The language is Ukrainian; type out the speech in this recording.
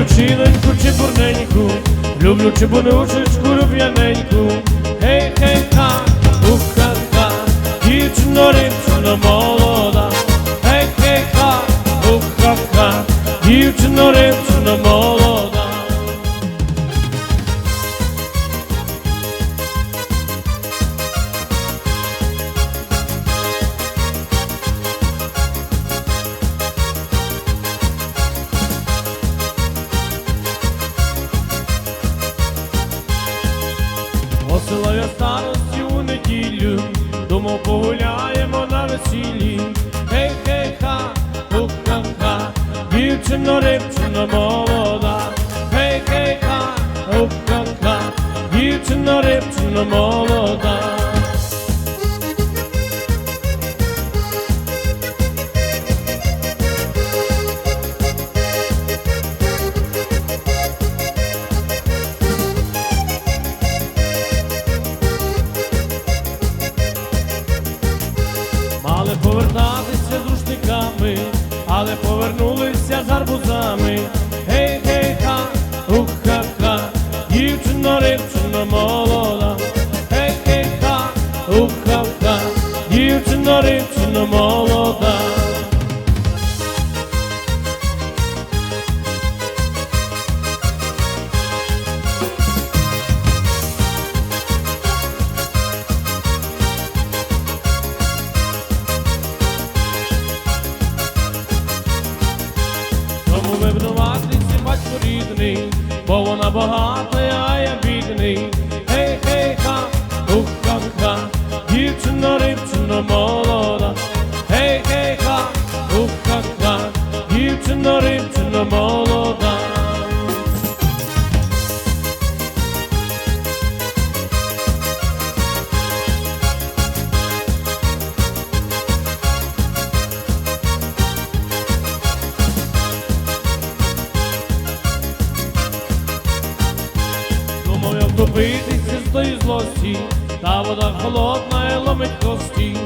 Ljubljučinoj kući burneniku Ljubljuči bunučić kuru vjeneniku Посила я старості у неділю, думав погуляємо на весіллі. Хей, хей, ха, ха ха, дівчино, рибчино молода. Хей, хей, ха, ха ха, дівчино, рибчино молода. Рушниками, але повернулися з гарбузами. Гей, гей, ха, уха, ха, дівчино, рибчино молода. Гей, гей, ха, ха, ха, дівчино, рибчино молода. Рідний, бо вона багата, а я бідний. Я втопитися з тої злості, та вода холодна ломить кості.